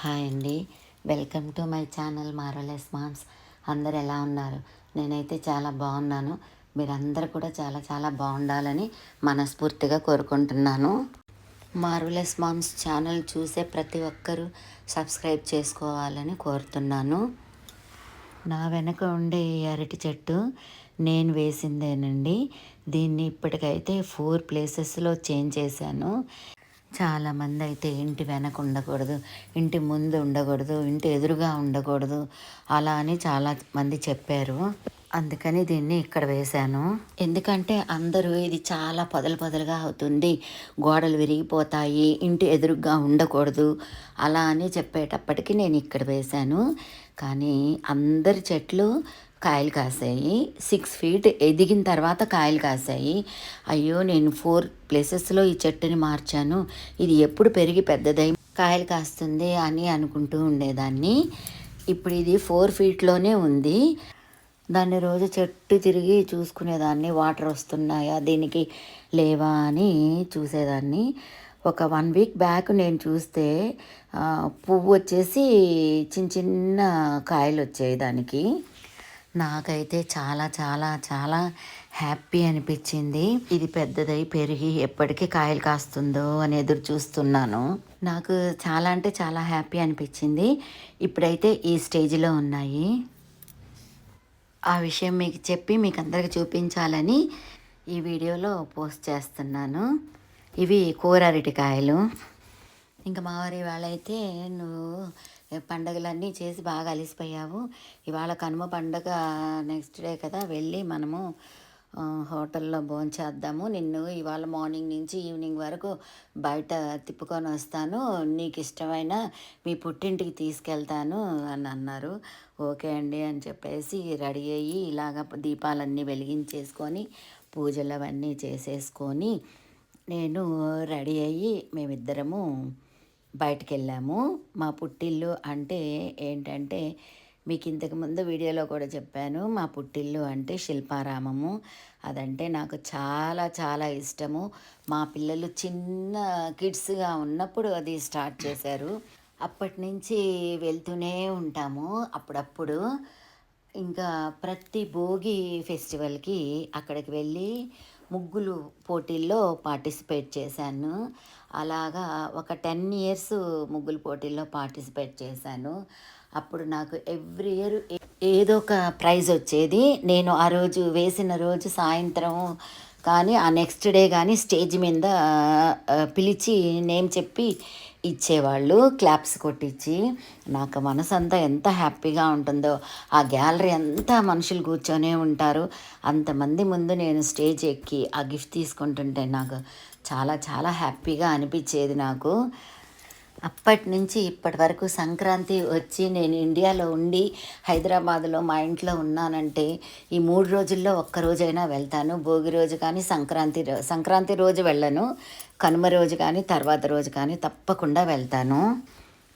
Hi అండి. Welcome to my channel marvellous moms. అందరు ఎలా ఉన్నారు? నేనైతే చాలా బాగున్నాను. మీరందరూ కూడా చాలా చాలా బాగుండాలని మనస్ఫూర్తిగా కోరుకుంటున్నాను. మార్వలెస్ మామ్స్ ఛానల్ చూసే ప్రతి ఒక్కరూ సబ్స్క్రైబ్ చేసుకోవాలని కోరుతున్నాను. నా వెనక ఉండే ఈ అరటి చెట్టు నేను వేసిందేనండి. దీన్ని ఇప్పటికైతే ఫోర్ ప్లేసెస్లో చేంజ్ చేశాను. చాలామంది అయితే ఇంటి వెనక ఉండకూడదు ఇంటి ముందు ఉండకూడదు ఇంటి ఎదురుగా ఉండకూడదు. అలా అని చాలా మంది చెప్పారు. అందుకని దీన్ని ఇక్కడ వేశాను. ఎందుకంటే అందరూ ఇది చాలా పొదలు పొదలుగా అవుతుంది. గోడలు విరిగిపోతాయి ఇంటి ఎదురుగా ఉండకూడదు. అలా అని చెప్పేటప్పటికి నేను ఇక్కడ వేశాను. కానీ అందరి చెట్లు కాయలు కాసాయి. సిక్స్ ఫీట్ ఎదిగిన తర్వాత కాయలు కాసాయి. అయ్యో నేను ఫోర్ ప్లేసెస్లో ఈ చెట్టుని మార్చాను. ఇది ఎప్పుడు పెరిగి పెద్దదై కాయలు కాస్తుంది అని అనుకుంటూ ఉండేదాన్ని. ఇప్పుడు ఇది ఫోర్ ఫీట్లోనే ఉంది. దాన్ని రోజు చెట్టు తిరిగి చూసుకునేదాన్ని. వాటర్ వస్తున్నాయా దీనికి లేవా అని చూసేదాన్ని. ఒక వన్ వీక్ బ్యాక్ నేను చూస్తే పువ్వు వచ్చేసి చిన్న చిన్న కాయలు వచ్చాయి దానికి. నాకైతే చాలా చాలా చాలా హ్యాపీ అనిపించింది. ఇది పెద్దదై పెరిగి ఎప్పటికీ కాయలు కాస్తుందో అని ఎదురు చూస్తున్నాను. నాకు చాలా అంటే చాలా హ్యాపీ అనిపించింది. ఇప్పుడైతే ఈ స్టేజ్లో ఉన్నాయి. ఆ విషయం మీకు చెప్పి మీకు అందరికి చూపించాలని ఈ వీడియోలో పోస్ట్ చేస్తున్నాను. ఇవి కూర అరటికాయలు. ఇంకా మా వారి వాళ్ళైతే నువ్వు పండగలన్నీ చేసి బాగా అలిసిపోయావు. ఇవాళ కనుమ పండగ నెక్స్ట్ డే కదా వెళ్ళి మనము హోటల్లో భోంచేద్దాము నిన్ను ఇవాళ మార్నింగ్ నుంచి ఈవినింగ్ వరకు బయట తిప్పుకొని వస్తాను. నీకు ఇష్టమైన మీ పుట్టింటికి తీసుకెళ్తాను అని అన్నారు. ఓకే అండి అని చెప్పేసి రెడీ అయ్యి ఇలాగ దీపాలన్నీ వెలిగించేసుకొని పూజలు అవన్నీ చేసేసుకొని నేను రెడీ అయ్యి మేమిద్దరము బయటకు వెళ్ళాము మా పుట్టిల్లు అంటే ఏంటంటే మీకు ఇంతకు ముందు వీడియోలో కూడా చెప్పాను మా పుట్టిల్లు అంటే శిల్పారామము. అదంటే నాకు చాలా చాలా ఇష్టము. మా పిల్లలు చిన్న కిడ్స్గా ఉన్నప్పుడు అది స్టార్ట్ చేశారు. అప్పటి నుంచి వెళ్తూనే ఉంటాము. అప్పుడప్పుడు ఇంకా ప్రతి భోగి ఫెస్టివల్కి అక్కడికి వెళ్ళి ముగ్గులు పోటీల్లో పార్టిసిపేట్ చేశాను. అలాగా ఒక టెన్ ఇయర్స్ ముగ్గులు పోటీల్లో పార్టిసిపేట్ చేశాను. అప్పుడు నాకు ఎవ్రీ ఇయర్ ఏదో ఒక ప్రైజ్ వచ్చేది. నేను ఆ రోజు వేసిన రోజు సాయంత్రం కానీ ఆ నెక్స్ట్ డే కానీ స్టేజ్ మీద పిలిచి నేమ్ చెప్పి ఇచ్చేవాళ్ళు క్లాప్స్ కొట్టించి నాకు మనసు అంతా ఎంత హ్యాపీగా ఉంటుందో ఆ గ్యాలరీ అంతా మనుషులు కూర్చొనే ఉంటారు. అంతమంది ముందు నేను స్టేజ్ ఎక్కి ఆ గిఫ్ట్ తీసుకుంటుంటే నాకు చాలా చాలా హ్యాపీగా అనిపించేది నాకు. అప్పటి నుంచి ఇప్పటి వరకు సంక్రాంతి వచ్చి నేను ఇండియాలో ఉండి హైదరాబాద్లో మా ఇంట్లో ఉన్నానంటే ఈ మూడు రోజుల్లో ఒక్కరోజైనా వెళ్తాను. భోగి రోజు కానీ సంక్రాంతి రో- సంక్రాంతి రోజు వెళ్ళను. కనుమ రోజు కానీ తర్వాత రోజు కానీ తప్పకుండా వెళ్తాను.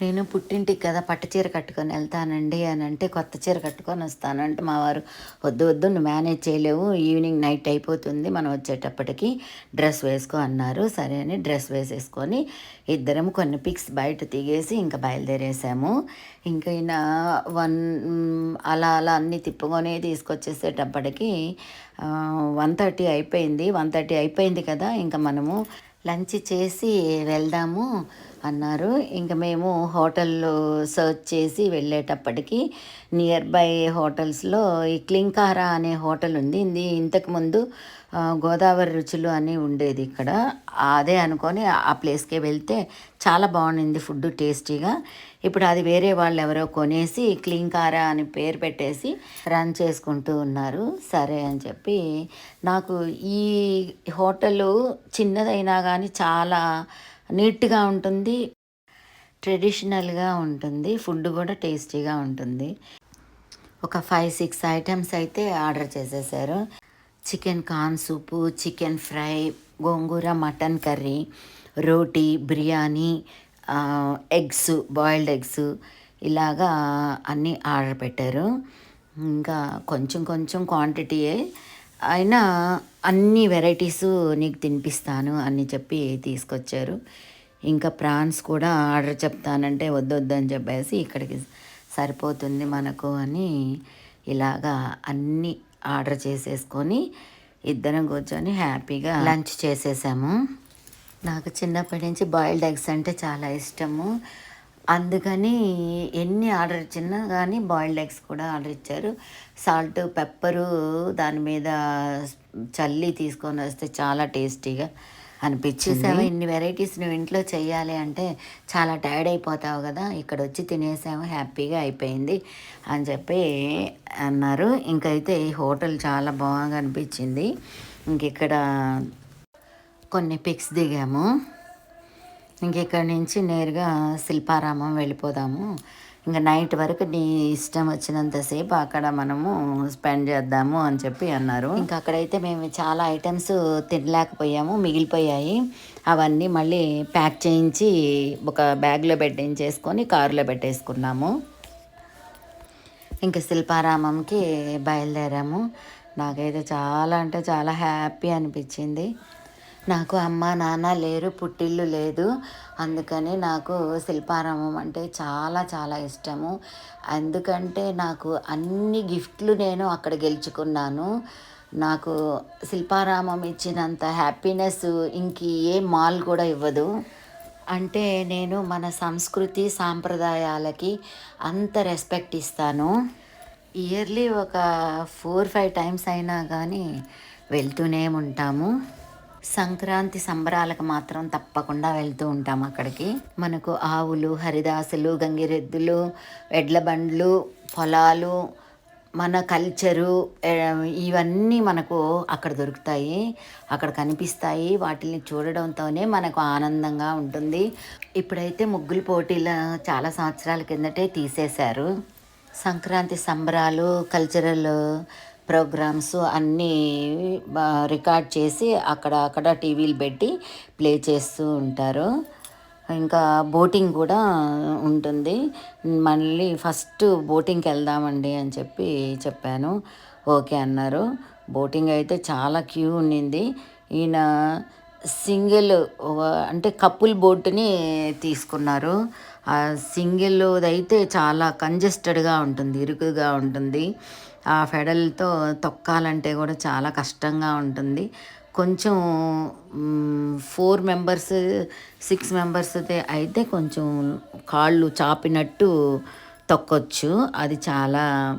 నేను పుట్టింటికి కదా పట్టు చీర కట్టుకొని వెళ్తానండి అని అంటే కొత్త చీర కట్టుకొని వస్తాను అంటే మా వారు వద్దు వద్దు నువ్వు మేనేజ్ చేయలేవు ఈవినింగ్ నైట్ అయిపోతుంది మనం వచ్చేటప్పటికి డ్రెస్ వేసుకో అన్నారు. సరే అని డ్రెస్ వేసేసుకొని ఇద్దరం కొన్ని పిక్స్ బయట తీగేసి ఇంకా బయలుదేరేసాము. ఇంకా ఈయన వన్ అలా అలా అన్నీ తిప్పుకొని తీసుకొచ్చేసేటప్పటికి వన్ థర్టీ అయిపోయింది. వన్ థర్టీ అయిపోయింది కదా ఇంకా మనము లంచ్ చేసి వెళ్దాము. అన్నారు. ఇంకా మేము హోటల్లో సర్చ్ చేసి వెళ్ళేటప్పటికి నియర్ బై హోటల్స్లో ఈ క్లింకారా అనే హోటల్ ఉంది. ఇది ఇంతకుముందు గోదావరి రుచులు అని ఉండేది ఇక్కడ. అదే అనుకొని ఆ ప్లేస్కే వెళ్తే చాలా బాగుండింది ఫుడ్ టేస్టీగా. ఇప్పుడు అది వేరే వాళ్ళు ఎవరో కొనేసి క్లింకారా అని పేరు పెట్టేసి రన్ చేసుకుంటూ ఉన్నారు. సరే అని చెప్పి నాకు ఈ హోటలు చిన్నదైనా కానీ చాలా నీట్గా ఉంటుంది ట్రెడిషనల్గా ఉంటుంది ఫుడ్ కూడా టేస్టీగా ఉంటుంది. ఒక ఫైవ్ సిక్స్ ఐటమ్స్ అయితే ఆర్డర్ చేసేసారు. Chicken corn soup chicken fry gongura mutton curry రోటీ బిర్యానీ ఎగ్స్ బాయిల్డ్ ఎగ్స్ ఇలాగా అన్నీ ఆర్డర్ పెట్టారు. ఇంకా కొంచెం కొంచెం క్వాంటిటీయే అయినా అన్ని వెరైటీస్ నీకు తినిపిస్తాను అని చెప్పి తీసుకొచ్చారు. ఇంకా ప్రాన్స్ కూడా ఆర్డర్ చెప్తానంటే వద్దొద్దు అని చెప్పేసి ఇక్కడికి సరిపోతుంది మనకు అని ఇలాగా అన్నీ ఆర్డర్ చేసేసుకొని ఇద్దరం కూర్చొని హ్యాపీగా లంచ్ చేసేసాము. నాకు చిన్నప్పటి నుంచి బాయిల్డ్ ఎగ్స్ అంటే చాలా ఇష్టము. అందుకని ఎన్ని ఆర్డర్ ఇచ్చినా కానీ బాయిల్డ్ ఎగ్స్ కూడా ఆర్డర్ ఇచ్చారు. సాల్ట్ పెప్పరు దాని మీద చల్లి తీసుకొని వస్తే చాలా టేస్టీగా అనిపించింది. ఇన్ని వెరైటీస్ నువ్వు ఇంట్లో చేయాలి అంటే చాలా టైర్డ్ అయిపోతావు కదా. ఇక్కడ వచ్చి తినేసాము హ్యాపీగా అయిపోయింది అని చెప్పి అన్నారు. ఇంకైతే ఈ హోటల్ చాలా బాగా అనిపించింది. ఇంక ఇక్కడ కొన్ని పిక్స్ దిగాము. ఇంక ఇక్కడి నుంచి నేరుగా శిల్పారామం వెళ్ళిపోదాము. ఇంకా నైట్ వరకు నీ ఇష్టం వచ్చినంతసేపు అక్కడ మనము స్పెండ్ చేద్దాము అని చెప్పి అన్నారు. ఇంకా అక్కడైతే మేము చాలా ఐటమ్స్ తినలేకపోయాము మిగిలిపోయాయి. అవన్నీ మళ్ళీ ప్యాక్ చేయించి ఒక బ్యాగ్లో పెట్టించేసుకొని కారులో పెట్టేసుకున్నాము. ఇంకా శిల్పారామంకి బయలుదేరాము. నాకైతే చాలా అంటే చాలా హ్యాపీ అనిపించింది. నాకు అమ్మ నాన్న లేరు పుట్టిల్లు లేదు. అందుకని నాకు శిల్పారామం అంటే చాలా చాలా ఇష్టము. ఎందుకంటే నాకు అన్ని గిఫ్ట్లు నేను అక్కడ గెలుచుకున్నాను. నాకు శిల్పారామం ఇచ్చినంత హ్యాపీనెస్ ఇంక ఏ మాల్ కూడా ఇవ్వదు. అంటే నేను మన సంస్కృతి సాంప్రదాయాలకి అంత రెస్పెక్ట్ ఇస్తాను. ఇయర్లీ ఒక ఫోర్ ఫైవ్ టైమ్స్ అయినా కానీ వెళ్తూనే ఉంటాము. సంక్రాంతి సంబరాలకు మాత్రం తప్పకుండా వెళ్తూ ఉంటాం అక్కడికి. మనకు ఆవులు హరిదాసులు గంగిరెద్దులు ఎడ్ల బండ్లు పొలాలు మన కల్చరు ఇవన్నీ మనకు అక్కడ దొరుకుతాయి. అక్కడ కనిపిస్తాయి. వాటిని చూడడంతోనే మనకు ఆనందంగా ఉంటుంది. ఇప్పుడైతే ముగ్గులు పోటీలు చాలా సంవత్సరాల కిందటే తీసేశారు. సంక్రాంతి సంబరాలు కల్చరల్ ప్రోగ్రామ్స్ అన్నీ రికార్డ్ చేసి అక్కడ అక్కడ టీవీలు పెట్టి ప్లే చేస్తూ ఉంటారు. ఇంకా బోటింగ్ కూడా ఉంటుంది. మళ్ళీ ఫస్ట్ బోటింగ్కి వెళ్దామండి అని చెప్పి చెప్పాను. ఓకే అన్నారు. బోటింగ్ అయితే చాలా క్యూ ఉండింది ఈయన సింగిల్ అంటే కపుల్ బోట్ని తీసుకున్నారు. ఆ సింగిల్ అయితే చాలా కంజెస్టెడ్గా ఉంటుంది ఇరుకుగా ఉంటుంది. ఆ ఫెడల్తో తొక్కాలంటే కూడా చాలా కష్టంగా ఉంటుంది. కొంచెం ఫోర్ మెంబర్స్ సిక్స్ మెంబర్స్ అయితే కొంచెం కాళ్ళు చాపినట్టు తొక్కొచ్చు. అది చాలా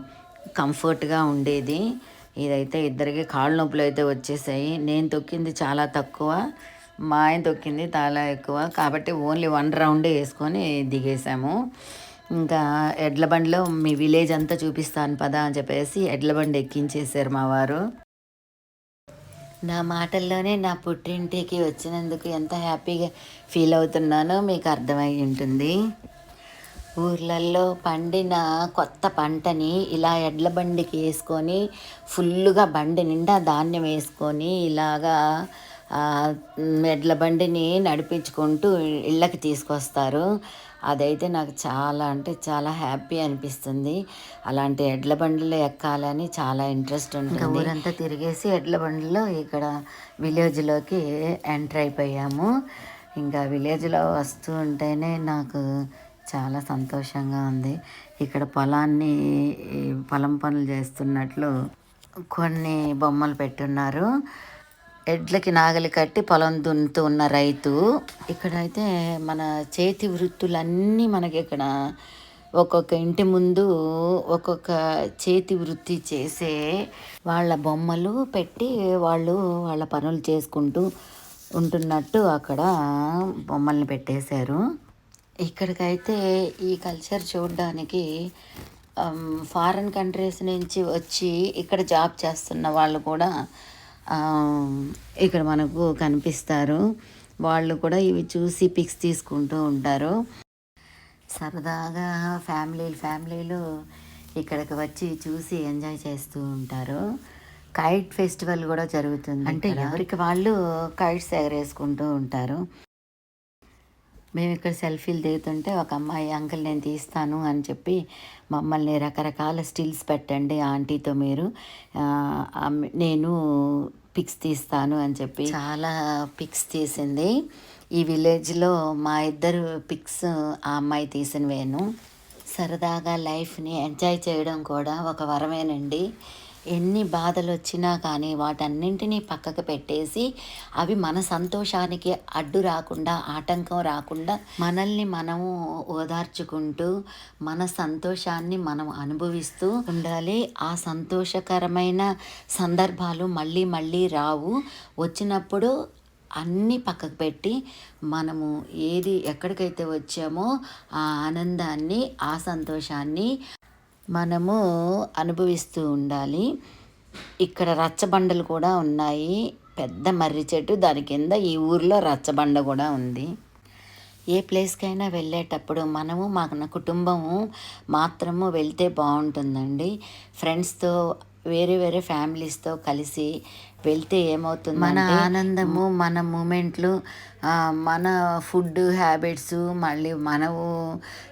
కంఫర్ట్గా ఉండేది. ఇదైతే ఇద్దరికి కాళ్ళ నొప్పులు అయితే వచ్చేసాయి. నేను తొక్కింది చాలా తక్కువ. మా ఆయన తొక్కింది చాలా ఎక్కువ. కాబట్టి ఓన్లీ వన్ రౌండే వేసుకొని దిగేసాము ఇంకా ఎడ్ల బండిలో మీ విలేజ్ అంతా చూపిస్తాను పదా అని చెప్పేసి ఎడ్ల బండి ఎక్కించేశారు మా వారు. నా మాటల్లోనే నా పుట్టింటికి వచ్చినందుకు ఎంత హ్యాపీగా ఫీల్ అవుతున్నానో మీకు అర్థమై ఉంటుంది. ఊర్లల్లో పండిన కొత్త పంటని ఇలా ఎడ్ల బండికి వేసుకొని ఫుల్గా బండి నిండా ధాన్యం వేసుకొని ఇలాగా ఎడ్ల బండిని నడిపించుకుంటూ ఇళ్ళకి తీసుకొస్తారు. అదైతే నాకు చాలా అంటే చాలా హ్యాపీ అనిపిస్తుంది. అలాంటి ఎడ్ల బండిలో ఎక్కాలని చాలా ఇంట్రెస్ట్ ఉంటుంది. ఊరంతా తిరిగేసి ఎడ్ల బండిలో ఇక్కడ విలేజ్లోకి ఎంటర్ అయిపోయాము. ఇంకా విలేజ్లో వస్తూ ఉంటేనే నాకు చాలా సంతోషంగా ఉంది. ఇక్కడ పొలాన్ని పొలం పనులు చేస్తున్నట్లు కొన్ని బొమ్మలు పెట్టున్నారు. ఎడ్లకి నాగలి కట్టి పొలం దున్నుతూ ఉన్న రైతు ఇక్కడైతే మన చేతి వృత్తులన్నీ మనకి ఇక్కడ ఒక్కొక్క ఇంటి ముందు ఒక్కొక్క చేతి వృత్తి చేసే వాళ్ళ బొమ్మలు పెట్టి వాళ్ళు వాళ్ళ పనులు చేసుకుంటూ ఉంటున్నట్టు అక్కడ బొమ్మల్ని పెట్టేశారు. ఇక్కడికైతే ఈ కల్చర్ చూడడానికి ఫారిన్ కంట్రీస్ నుంచి వచ్చి ఇక్కడ జాబ్ చేస్తున్న వాళ్ళు కూడా ఇక్కడ మనకు కనిపిస్తారు. వాళ్ళు కూడా ఇవి చూసి పిక్స్ తీసుకుంటూ ఉంటారు. సరదాగా ఫ్యామిలీలు ఫ్యామిలీలు ఇక్కడికి వచ్చి చూసి ఎంజాయ్ చేస్తూ ఉంటారు. కైట్ ఫెస్టివల్ కూడా జరుగుతుంది అంటే ఎవరికి వాళ్ళు కైట్స్ ఎగరేసుకుంటూ ఉంటారు. మేము ఇక్కడ సెల్ఫీలు దిగుతుంటే ఒక అమ్మాయి అంకుల్ నేను తీస్తాను అని చెప్పి మమ్మల్ని రకరకాల స్టిల్స్ పెట్టండి ఆంటీతో మీరు. నేను పిక్స్ తీస్తాను అని చెప్పి చాలా పిక్స్ తీసింది. ఈ విలేజ్లో మా ఇద్దరు పిక్స్ ఆ అమ్మాయి తీసినవేను. సరదాగా లైఫ్ని ఎంజాయ్ చేయడం కూడా ఒక వరమేనండి. ఎన్ని బాధలు వచ్చినా కానీ వాటన్నింటినీ పక్కకు పెట్టేసి అవి మన సంతోషానికి అడ్డు రాకుండా ఆటంకం రాకుండా మనల్ని మనము ఓదార్చుకుంటూ మన సంతోషాన్ని మనం అనుభవిస్తూ ఉండాలి. ఆ సంతోషకరమైన సందర్భాలు మళ్ళీ మళ్ళీ రావు. వచ్చినప్పుడు అన్నీ పక్కకు పెట్టి మనము ఏది ఎక్కడికైతే వచ్చామో ఆ ఆనందాన్ని ఆ సంతోషాన్ని మనము అనుభవిస్తూ ఉండాలి. ఇక్కడ రచ్చబండలు కూడా ఉన్నాయి. పెద్ద మర్రి చెట్టు దాని కింద ఈ ఊర్లో రచ్చబండ కూడా ఉంది. ఏ ప్లేస్కైనా వెళ్ళేటప్పుడు మనము మా కుటుంబము మాత్రము వెళ్తే బాగుంటుందండి. ఫ్రెండ్స్తో వేరే వేరే ఫ్యామిలీస్తో కలిసి వెళ్తే ఏమవుతుంది మన ఆనందము మన మూమెంట్లు మన ఫుడ్ హ్యాబిట్స్ మళ్ళీ మనము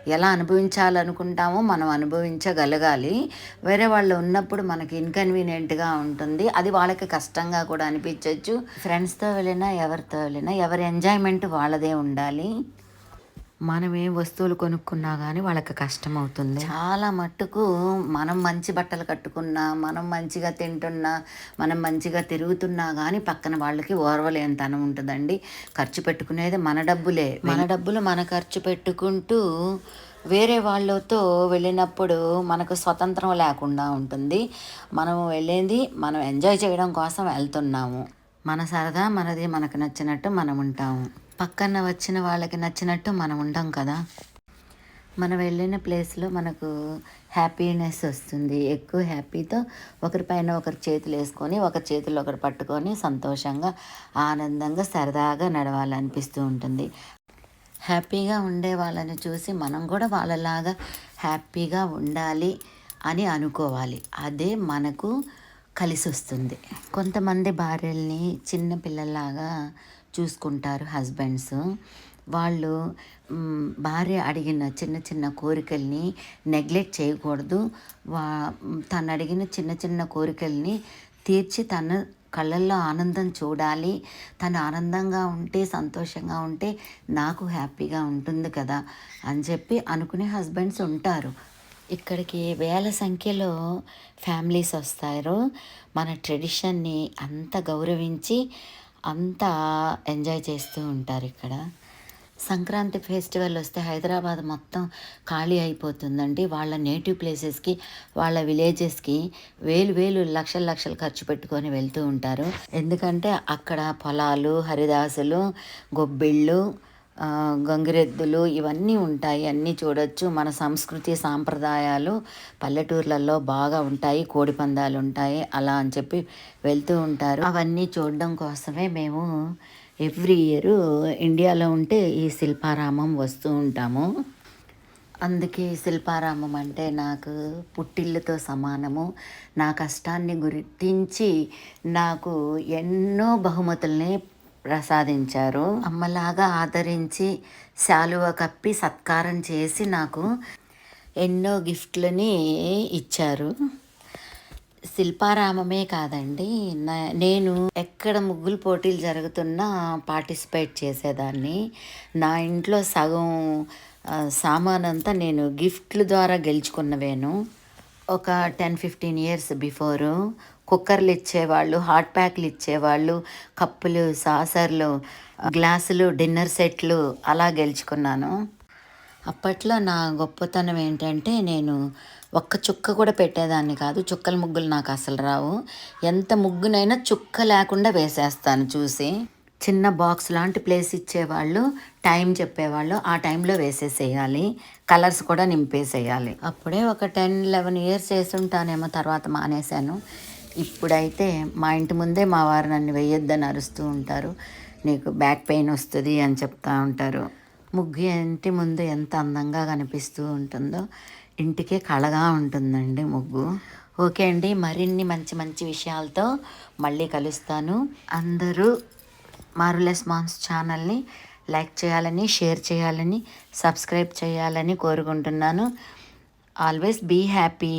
ఎలా అనుభవించాలనుకుంటామో మనం అనుభవించగలగాలి. వేరే వాళ్ళు ఉన్నప్పుడు మనకి ఇన్కన్వీనియంట్గా ఉంటుంది. అది వాళ్ళకి కష్టంగా కూడా అనిపించవచ్చు ఫ్రెండ్స్తో వెళ్ళినా ఎవరితో వెళ్ళినా ఎవరి ఎంజాయ్మెంట్ వాళ్ళదే ఉండాలి. మనం ఏ వస్తువులు కొనుక్కున్నా కానీ వాళ్ళకి కష్టం అవుతుంది చాలా మట్టుకు మనం మంచి బట్టలు కట్టుకున్నా మనం మంచిగా తింటున్నా మనం మంచిగా తిరుగుతున్నా కానీ పక్కన వాళ్ళకి ఓర్వలేనితనం ఉంటుందండి. ఖర్చు పెట్టుకునేది మన డబ్బులే. మన డబ్బులు మన ఖర్చు పెట్టుకుంటూ వేరే వాళ్ళతో వెళ్ళినప్పుడు మనకు స్వతంత్రం లేకుండా ఉంటుంది. మనం వెళ్ళేది మనం ఎంజాయ్ చేయడం కోసం వెళ్తున్నాము. మన సరదా మనది మనకు నచ్చినట్టు మనం ఉంటాము. పక్కన వచ్చిన వాళ్ళకి నచ్చినట్టు మనం ఉండం కదా. మనం వెళ్ళిన ప్లేస్లో మనకు హ్యాపీనెస్ వస్తుంది. ఎక్కువ హ్యాపీతో ఒకరిపైన ఒకరి చేతులు వేసుకొని ఒకరి చేతులు ఒకరు పట్టుకొని సంతోషంగా ఆనందంగా సరదాగా నడవాలనిపిస్తూ ఉంటుంది. హ్యాపీగా ఉండే వాళ్ళని చూసి మనం కూడా వాళ్ళలాగా హ్యాపీగా ఉండాలి అని అనుకోవాలి. అదే మనకు కలిసి వస్తుంది కొంతమంది భార్యల్ని చిన్న పిల్లల్లాగా చూసుకుంటారు హస్బెండ్స్. వాళ్ళు భార్య అడిగిన చిన్న చిన్న కోరికల్ని నెగ్లెక్ట్ చేయకూడదు. వా తను అడిగిన చిన్న చిన్న కోరికల్ని తీర్చి తన కళ్ళల్లో ఆనందం చూడాలి. తను ఆనందంగా ఉంటే సంతోషంగా ఉంటే నాకు హ్యాపీగా ఉంటుంది కదా అని చెప్పి అనుకునే హస్బెండ్స్ ఉంటారు. ఇక్కడికి వేల సంఖ్యలో ఫ్యామిలీస్ వస్తారు. మన ట్రెడిషన్ని అంత గౌరవించి అంతా ఎంజాయ్ చేస్తూ ఉంటారు ఇక్కడ. సంక్రాంతి ఫెస్టివల్ వస్తే హైదరాబాద్ మొత్తం ఖాళీ అయిపోతుందండి. వాళ్ళ నేటివ్ ప్లేసెస్కి వాళ్ళ విలేజెస్కి వేలు వేలు లక్షల లక్షలు ఖర్చు పెట్టుకొని వెళ్తూ ఉంటారు. ఎందుకంటే అక్కడ పొలాలు హరిదాసులు గొబ్బిళ్ళు గంగిరెద్దులు ఇవన్నీ ఉంటాయి అన్నీ చూడొచ్చు. మన సంస్కృతి సాంప్రదాయాలు పల్లెటూర్లలో బాగా ఉంటాయి కోడి పందాలు ఉంటాయి అలా అని చెప్పి వెళ్తూ ఉంటారు. అవన్నీ చూడడం కోసమే మేము ఎవ్రీ ఇయర్ ఇండియాలో ఉంటే ఈ శిల్పారామం వస్తూ ఉంటాము. అందుకే శిల్పారామం అంటే నాకు పుట్టిల్లుతో సమానము. నా కష్టాన్ని గుర్తించి నాకు ఎన్నో బహుమతుల్ని ప్రసాదించారు. అమ్మలాగా ఆదరించి శాలువ కప్పి సత్కారం చేసి నాకు ఎన్నో గిఫ్ట్లని ఇచ్చారు. శిల్పారామమే కాదండి నేను ఎక్కడ ముగ్గులు పోటీలు జరుగుతున్నా పార్టిసిపేట్ చేసేదాన్ని. నా ఇంట్లో సగం సామానంతా నేను గిఫ్ట్ల ద్వారా గెలుచుకున్నవేను. ఒక టెన్ ఫిఫ్టీన్ ఇయర్స్ బిఫోరు కుక్కర్లు ఇచ్చేవాళ్ళు హాట్ ప్యాక్లు ఇచ్చేవాళ్ళు కప్పులు సాసర్లు గ్లాసులు డిన్నర్ సెట్లు అలా గెలుచుకున్నాను. అప్పట్లో నా గొప్పతనం ఏంటంటే నేను ఒక్క చుక్క కూడా పెట్టేదాన్ని కాదు. చుక్కల ముగ్గులు నాకు అసలు రావు. ఎంత ముగ్గునైనా చుక్క లేకుండా వేసేస్తాను చూసి. చిన్న బాక్స్ లాంటి ప్లేస్ ఇచ్చేవాళ్ళు టైం చెప్పేవాళ్ళు ఆ టైంలో వేసేసేయాలి. కలర్స్ కూడా నింపేసేయాలి. అప్పుడే ఒక టెన్ లెవెన్ ఇయర్స్ వేసుంటానేమో తర్వాత మానేశాను. ఇప్పుడైతే మా ఇంటి ముందే మా వారు నన్ను వేయొద్దని అరుస్తూ ఉంటారు. నీకు బ్యాక్ పెయిన్ వస్తుంది అని చెప్తూ ఉంటారు. ముగ్గు ఇంటి ముందు ఎంత అందంగా కనిపిస్తూ ఉంటుందో ఇంటికే కళగా ఉంటుందండి ముగ్గు. ఓకే అండి మరిన్ని మంచి మంచి విషయాలతో మళ్ళీ కలుస్తాను. అందరూ మారులెస్ మామ్స్ ఛానల్ని లైక్ చేయాలని షేర్ చేయాలని సబ్స్క్రైబ్ చేయాలని కోరుకుంటున్నాను. Always be happy.